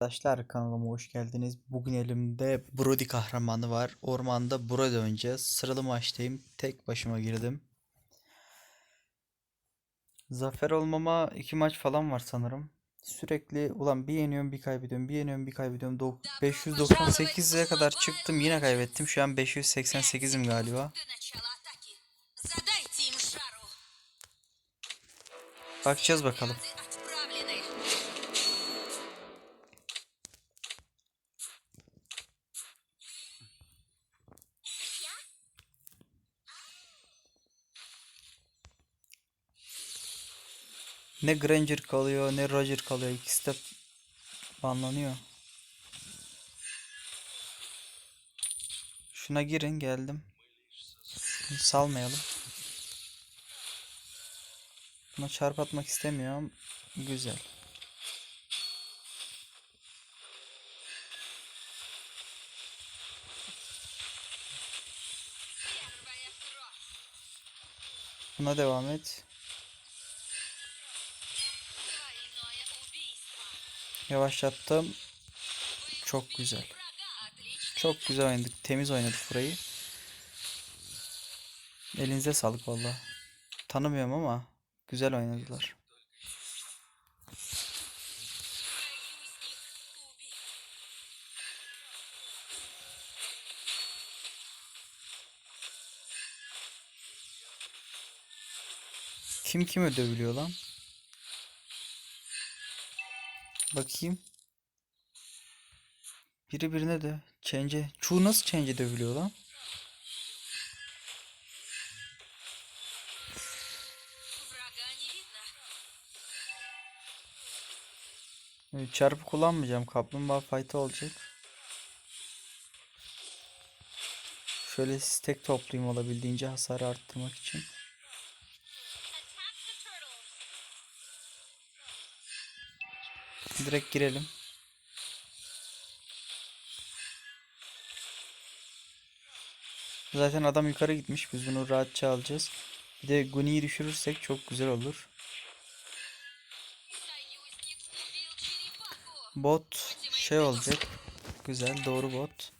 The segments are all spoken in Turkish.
Arkadaşlar kanalıma hoş geldiniz. Bugün elimde Brody kahramanı var. Ormanda Brody oynayacağız. Sıralı maçtayım. Tek başıma girdim. Zafer olmama iki maç falan var sanırım. Sürekli ulan bir yeniyorum bir kaybediyorum bir yeniyorum bir kaybediyorum. Dok- 598'e kadar çıktım yine kaybettim. Şu an 588'im galiba. До начала атаки. Задайте им жару. Bakacağız bakalım. Отправлены. Ne Granger kalıyor ne Roger kalıyor. İkisi de banlanıyor. Şuna girin geldim. Salmayalım. Buna çarp atmak istemiyorum. Güzel. Buna devam et. Yavaşlattım. Çok güzel. Çok güzel oynadık. Temiz oynadık burayı. Elinize sağlık valla. Tanımıyorum ama Güzel oynadılar. Kim kime dövülüyor lan? Bakayım. Biri birine de change. Çu nasıl change dövülüyor lan? Evet, çarpı kullanmayacağım. Kaplumbağa fight'ı olacak. Şöyle stack toplayayım olabildiğince hasarı arttırmak için. Direkt girelim. Zaten adam yukarı gitmiş. Biz bunu rahatça alacağız. Bir de Guni'yi düşürürsek çok güzel olur. Bot şey olacak. Güzel doğru bot.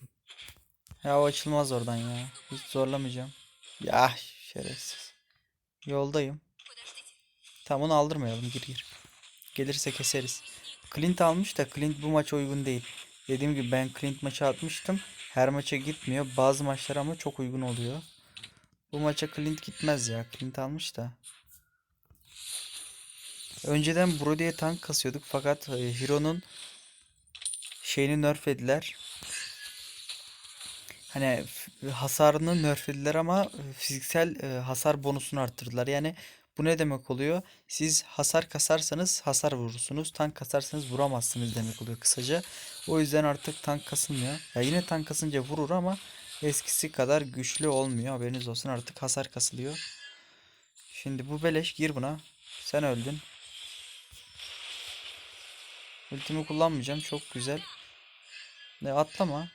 Ya o açılmaz oradan ya. Hiç zorlamayacağım. Ya şerefsiz. Yoldayım. Tamam onu aldırmayalım gir gir. Gelirse keseriz. Clint almış da Clint bu maça uygun değil. Dediğim gibi ben Clint maçı atmıştım. Her maça gitmiyor. Bazı maçlar ama çok uygun oluyor. Bu maça Clint gitmez ya. Clint almış da. Önceden Brody'ye tank kasıyorduk fakat e, Hero'nun şeyini nerflediler. Hani hasarını nerflediler ama e, fiziksel e, hasar bonusunu arttırdılar. Yani bu ne demek oluyor? Siz hasar kasarsanız hasar vurursunuz. Tank kasarsanız vuramazsınız demek oluyor kısaca. O yüzden artık tank kasılmıyor. Ya yine tank kasınca vurur ama eskisi kadar güçlü olmuyor. Haberiniz olsun artık hasar kasılıyor. Şimdi bu beleş gir buna. Sen öldün. Ultimi kullanmayacağım. Çok güzel. Ne atlama.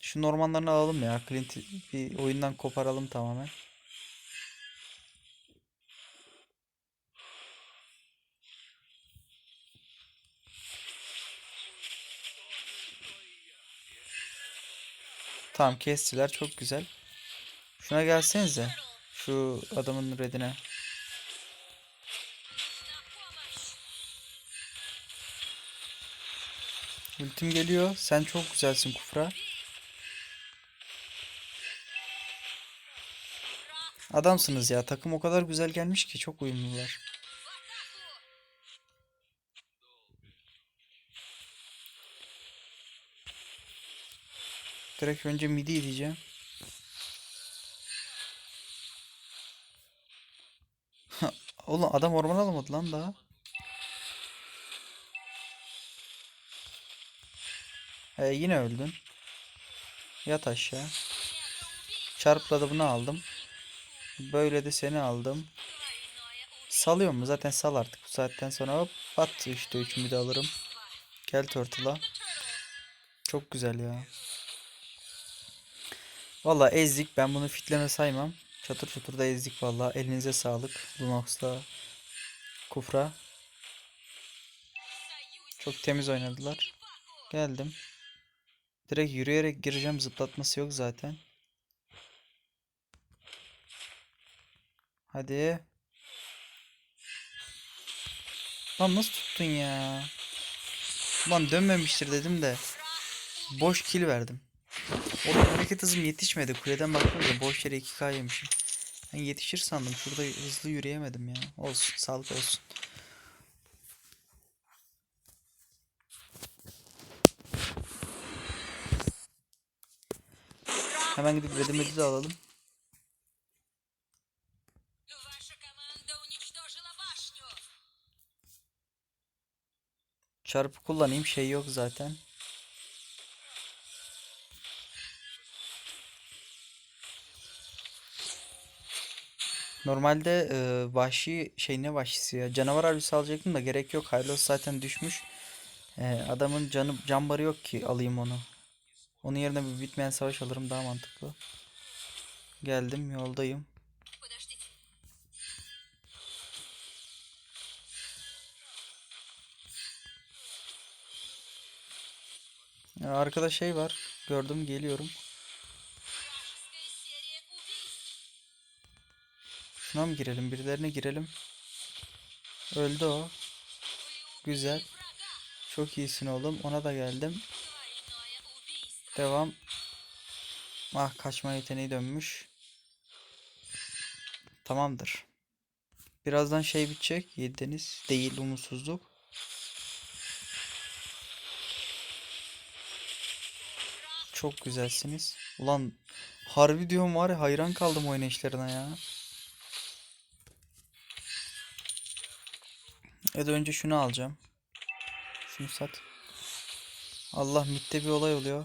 Şu ormanlarını alalım ya. Clint'i bir oyundan koparalım tamamen. Tamam kestiler. Çok güzel. Şuna gelsenize. Şu adamın redine. Ultim geliyor. Sen çok güzelsin Kufra. Adamsınız ya. Takım o kadar güzel gelmiş ki çok uyumlular. Direkt önce midi diyeceğim. Oğlum adam orman alamadı lan daha. Ee, yine öldün. Yat aşağı. Çarpla bunu aldım. Böyle de seni aldım. Salıyor mu? Zaten sal artık. Bu saatten sonra hop at işte üçümü de alırım. Gel turtle'a. Çok güzel ya. Valla ezdik. Ben bunu fitleme saymam. Çatır çutur da ezdik valla. Elinize sağlık. Lunox'la Kufra. Çok temiz oynadılar. Geldim. Direkt yürüyerek gireceğim. Zıplatması yok zaten. Hadi. Lan nasıl tuttun ya? Lan dönmemiştir dedim de. Boş kill verdim. Oğlum hareket hızım yetişmedi. Kuleden baktığımda boş yere 2K yemişim. Ben yetişir sandım. Şurada hızlı yürüyemedim ya. Olsun. Sağlık olsun. Hemen gidip Redimedizi alalım. Çarpı kullanayım şey yok zaten. Normalde e, vahşi şey ne vahşisi ya canavar harbisi alacaktım da gerek yok. Hylos zaten düşmüş. E, adamın canı can barı yok ki alayım onu. Onun yerine bir bitmeyen savaş alırım daha mantıklı. Geldim yoldayım. Ya arkada şey var. Gördüm geliyorum. Şuna mı girelim? Birilerine girelim. Öldü o. Güzel. Çok iyisin oğlum. Ona da geldim. Devam. Ah kaçma yeteneği dönmüş. Tamamdır. Birazdan şey bitecek. Yediniz değil umutsuzluk. Çok güzelsiniz. Ulan harbi diyorum var ya hayran kaldım oynayışlarına ya. Evet önce şunu alacağım. Şunu sat. Allah mitte bir olay oluyor.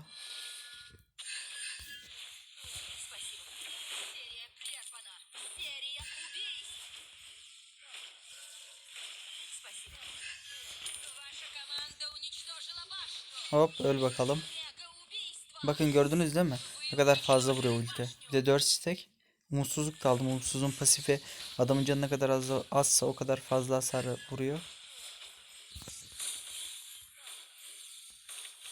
Hop öl bakalım. Bakın gördünüz değil mi? Ne kadar fazla vuruyor ulti. Bir de 4 stack. Umutsuzluk kaldım. Umutsuzun pasifi adamın canına kadar az, azsa o kadar fazla hasar vuruyor.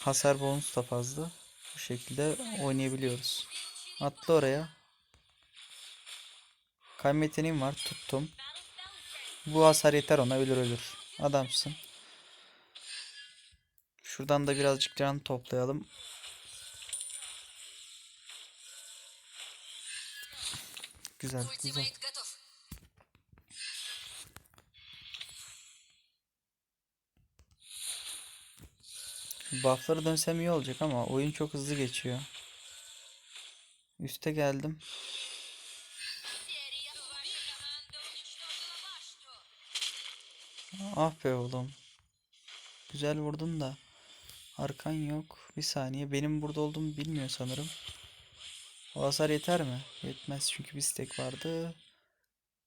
Hasar bonus da fazla. Bu şekilde oynayabiliyoruz. Atla oraya. Kayma var. Tuttum. Bu hasar yeter ona. Ölür ölür. Adamsın. Şuradan da birazcık can toplayalım. Güzel, güzel. Buff'ları dönsem iyi olacak ama oyun çok hızlı geçiyor. Üste geldim. Ah be oğlum. Güzel vurdun da. Arkan yok. Bir saniye. Benim burada olduğumu bilmiyor sanırım. O hasar yeter mi? Yetmez çünkü bir stek vardı.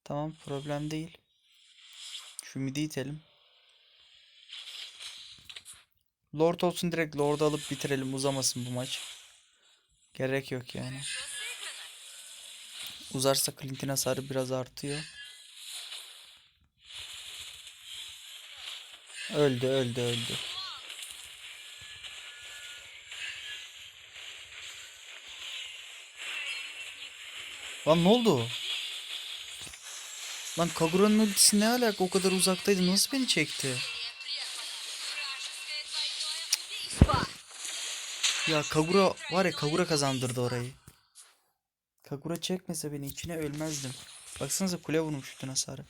Tamam problem değil. Şu midi itelim. Lord olsun direkt Lord'u alıp bitirelim. Uzamasın bu maç. Gerek yok yani. Uzarsa Clint'in hasarı biraz artıyor. Öldü öldü öldü. Lan ne oldu? Lan Kagura'nın ultisi ne alaka o kadar uzaktaydı nasıl beni çekti? Ya Kagura var ya Kagura kazandırdı orayı. Kagura çekmese beni içine ölmezdim. Baksanıza kule vurmuştu hasarı.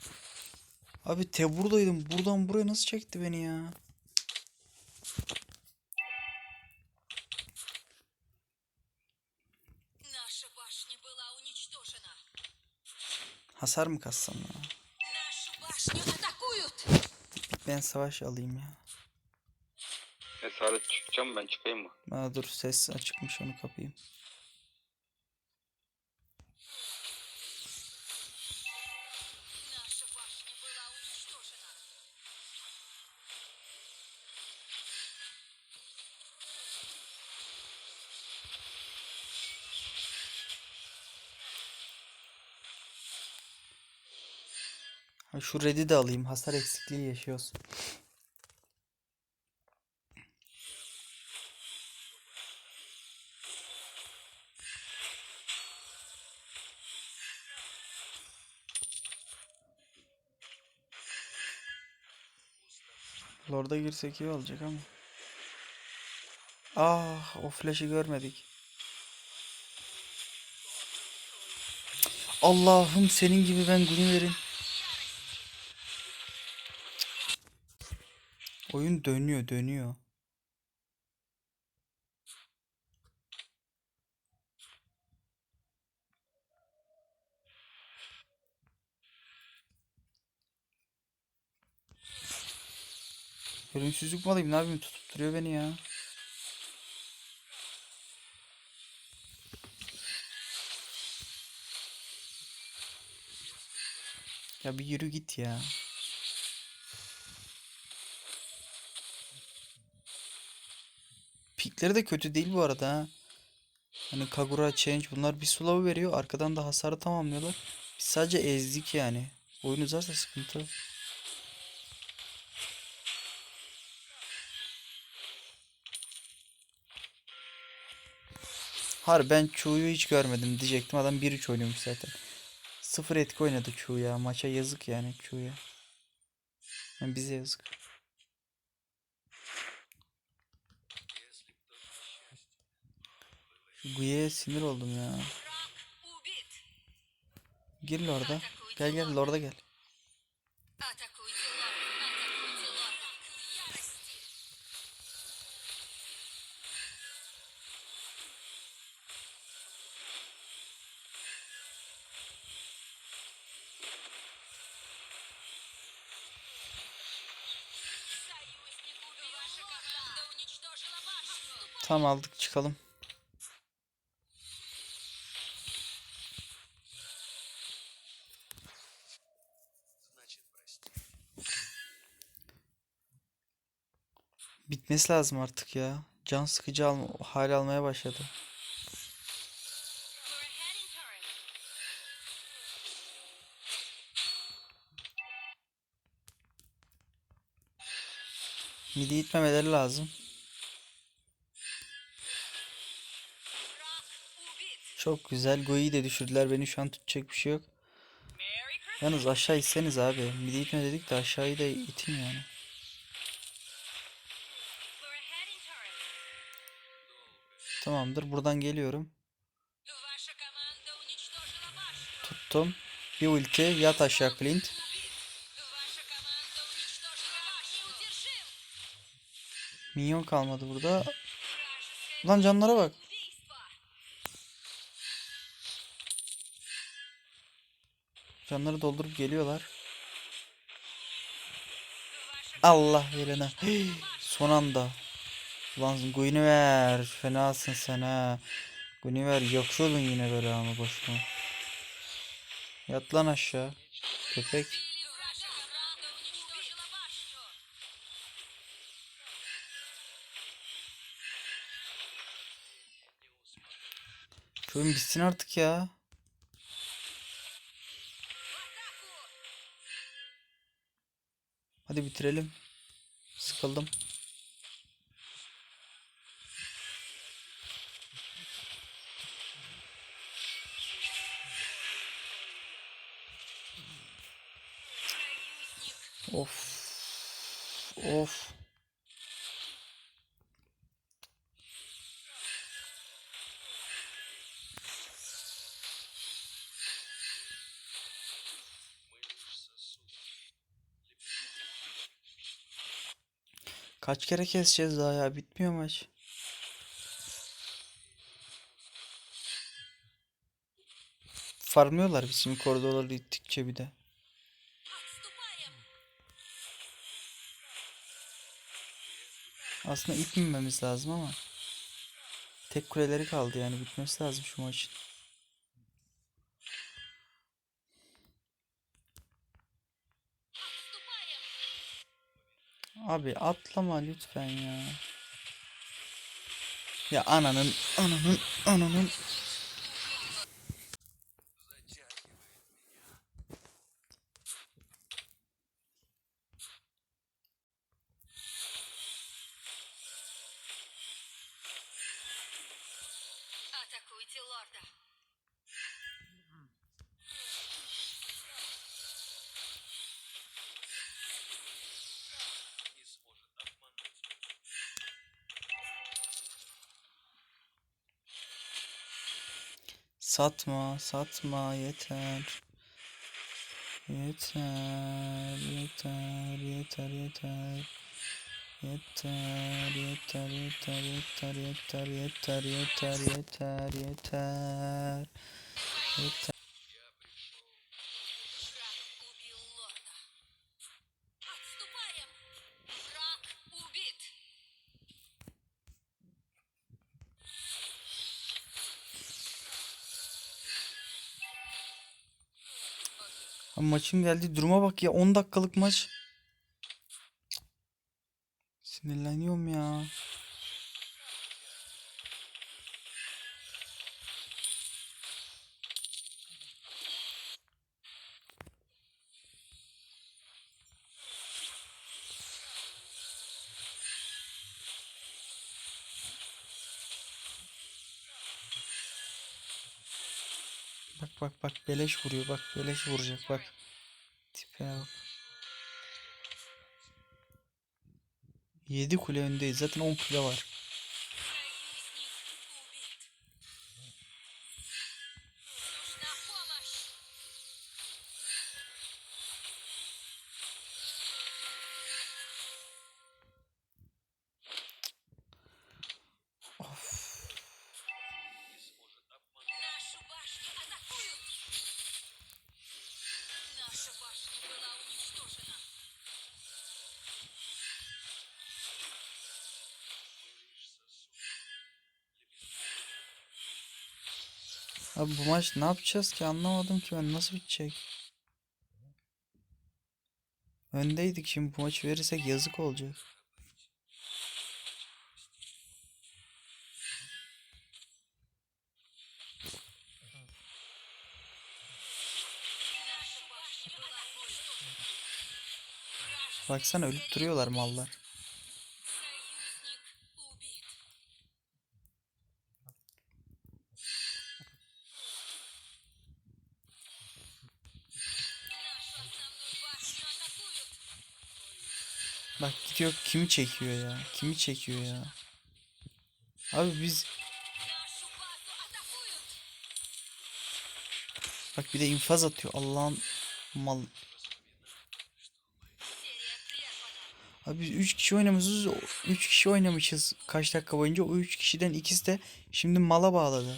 Abi te buradaydım. Buradan buraya nasıl çekti beni ya? Hasar mı kassam ya? Ben savaş alayım ya. Esaret çıkacağım ben çıkayım mı? Aa, dur ses açıkmış onu kapayım. Şu red'i de alayım. Hasar eksikliği yaşıyoruz. Lord'a girsek iyi olacak ama. Ah, o flash'ı görmedik. Allah'ım senin gibi ben Gulliver'in. Oyun dönüyor, dönüyor. Ölümsüzlük mü alayım ne yapayım tutup duruyor beni ya. Ya bir yürü git ya. Pikleri de kötü değil bu arada ha. Hani Kagura, Change bunlar bir slow veriyor. Arkadan da hasarı tamamlıyorlar. Biz sadece ezdik yani. Oyun uzarsa sıkıntı. Har ben Chu'yu hiç görmedim diyecektim. Adam 1-3 oynuyormuş zaten. Sıfır etki oynadı Chu ya. Maça yazık yani Chu'ya. Yani bize yazık. Guye'ye sinir oldum ya. Gir Lord'a. Gel gel Lord'a gel. Tam aldık çıkalım. gitmesi lazım artık ya. Can sıkıcı al hal almaya başladı. Midi gitmemeleri lazım. Çok güzel. Goi'yi de düşürdüler. Beni şu an tutacak bir şey yok. Yalnız aşağı itseniz abi. Midi itme dedik de aşağıyı da itin yani. Tamamdır. Buradan geliyorum. Tuttum. Bir ulti. Yat aşağı Clint. Minyon kalmadı burada. Lan canlara bak. Canları doldurup geliyorlar. Allah yerine. Son anda. Lan Guinevere fenasın sen ha. Guinevere yakıyordun yine böyle ama boşuna. Yat lan aşağı. Köpek. Köyüm bitsin artık ya. Hadi bitirelim. Sıkıldım. Of. Of. Kaç kere keseceğiz daha ya? Bitmiyor maç. Farmlıyorlar bizim koridorları ittikçe bir de. Aslında ip inmemiz lazım ama. Tek kuleleri kaldı yani bitmesi lazım şu maçın. Abi atlama lütfen ya. Ya ananın ananın ananın Satma, satma yeter. Yeter, yeter, yeter, yeter. Yeter, yeter, yeter, yeter, yeter, yeter, yeter, yeter, yeter. Yeter. Maçın geldiği duruma bak ya 10 dakikalık maç. Sinirleniyorum ya. Beleş vuruyor bak beleş vuracak bak. Tipe bak. 7 kule öndeyiz. Zaten 10 kule var. Abi bu maç ne yapacağız ki anlamadım ki ben nasıl bitecek. Öndeydik şimdi bu maçı verirsek yazık olacak. Baksana ölüp duruyorlar mallar. Vakit yok. Kimi çekiyor ya? Kimi çekiyor ya? Abi biz Bak bir de infaz atıyor. Allah'ın mal. Abi 3 kişi oynamışız. 3 kişi oynamışız. Kaç dakika boyunca o 3 kişiden ikisi de şimdi mala bağladı.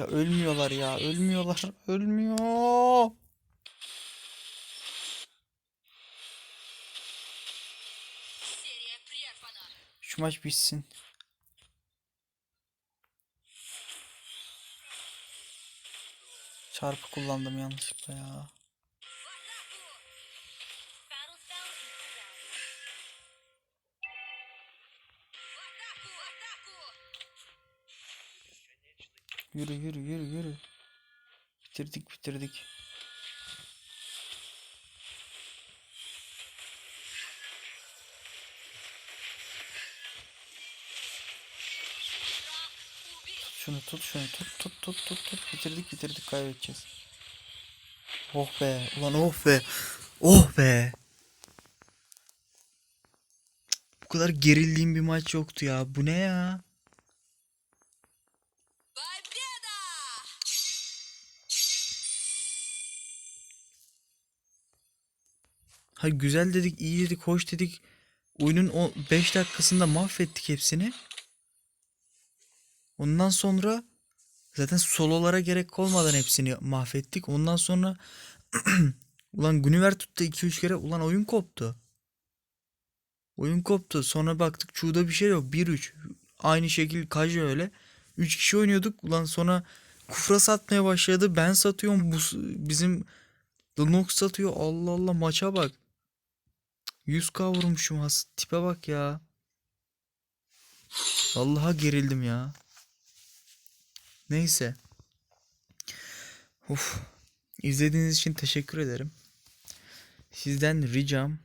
Ya ölmüyorlar ya. Ölmüyorlar. Ölmüyor. Şu maç bitsin. Çarpı kullandım yanlışlıkla ya. Yürü yürü yürü yürü. Bitirdik bitirdik. Şunu tut şunu tut tut tut tut tut bitirdik bitirdik kaybedeceğiz. Oh be ulan oh be oh be. Bu kadar gerildiğim bir maç yoktu ya bu ne ya? Ha güzel dedik, iyi dedik, hoş dedik. Oyunun o 5 dakikasında mahvettik hepsini. Ondan sonra zaten sololara gerek olmadan hepsini mahvettik. Ondan sonra ulan Güniver tuttu 2-3 kere. Ulan oyun koptu. Oyun koptu. Sonra baktık Çuğ'da bir şey yok. 1-3. Aynı şekil Kaja öyle. 3 kişi oynuyorduk. Ulan sonra Kufra satmaya başladı. Ben satıyorum. Bu bizim Nox satıyor. Allah Allah maça bak. 100k vurmuşum has. Tipe bak ya. Vallahi gerildim ya. Neyse. Uf. İzlediğiniz için teşekkür ederim. Sizden ricam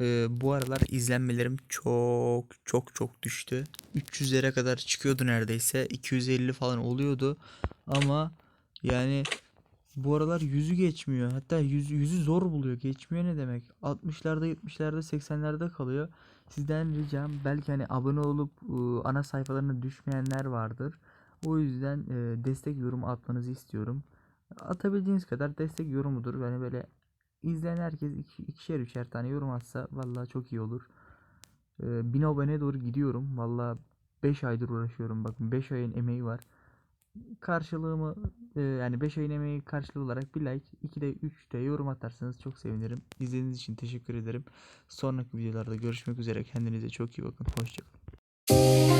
e, bu aralar izlenmelerim çok çok çok düştü. 300'lere kadar çıkıyordu neredeyse. 250 falan oluyordu. Ama yani bu aralar yüzü geçmiyor. Hatta yüz, yüzü zor buluyor. Geçmiyor ne demek? 60'larda 70'lerde 80'lerde kalıyor. Sizden ricam belki hani abone olup e, ana sayfalarına düşmeyenler vardır. O yüzden e, destek yorum atmanızı istiyorum. Atabildiğiniz kadar destek yorumudur. Yani böyle izleyen herkes iki, ikişer üçer tane yorum atsa vallahi çok iyi olur. Ee, 1000 aboneye doğru gidiyorum. Vallahi 5 aydır uğraşıyorum. Bakın 5 ayın emeği var. Karşılığımı e, yani 5 ayın emeği karşılığı olarak bir like, 2 de 3 de yorum atarsanız çok sevinirim. İzlediğiniz için teşekkür ederim. Sonraki videolarda görüşmek üzere. Kendinize çok iyi bakın. Hoşçakalın.